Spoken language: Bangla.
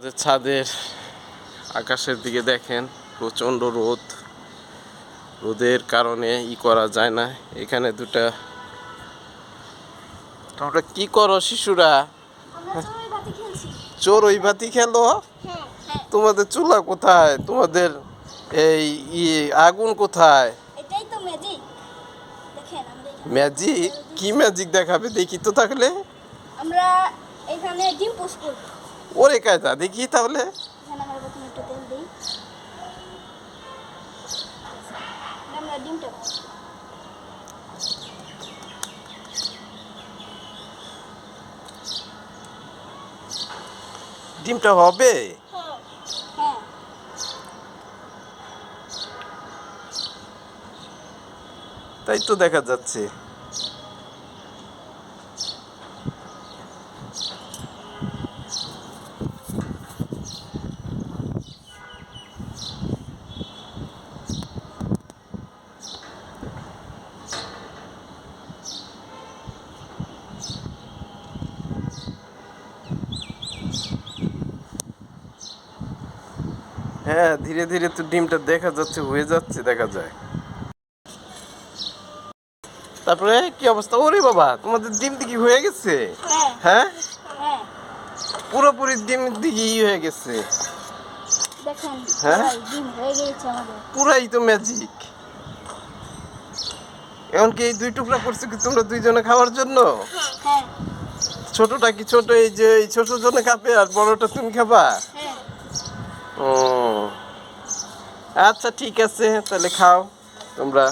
ছাদের আকাশের দিকে দেখেন প্রচণ্ড রোদ। রোদের কারণে ই করা যায় না। এখানে দুটা তোমরা কি করো শিশুরা? চোর ওই বাতি খেলো? হ্যাঁ হ্যাঁ। তোমাদের চুলা কোথায়? তোমাদের এই আগুন কোথায়? ম্যাজিক কি ম্যাজিক দেখাবে? দেখি তো থাকলে আমরা এখানে ডিম পোস্ট করব। ওরে কায়দা দেখি তাহলে। ডিমটা হবে? হ্যাঁ। তাই তো দেখা যাচ্ছে। হ্যাঁ ধীরে ধীরে তো ডিমটা দেখা যাচ্ছে হয়ে যাচ্ছে দেখা যায়। তারপরে কি অবস্থা? ওরে বাবা তোমাদের ডিম দিকে হয়ে গেছে? হ্যাঁ? পুরোপুরি ডিম দিকে ই হয়ে গেছে। হ্যাঁ? পুরাই তো ম্যাজিক এমনকি এই দুই টুকরা করছ কি তোমরা দুইজনে খাওয়ার জন্য? হ্যাঁ। ছোটটা কি ছোট এই যে এই ছোট জনে খাবে আর বড়টা তুমি খাবা? ও। আচ্ছা ঠিক আছে তাহলে খাও তোমরা।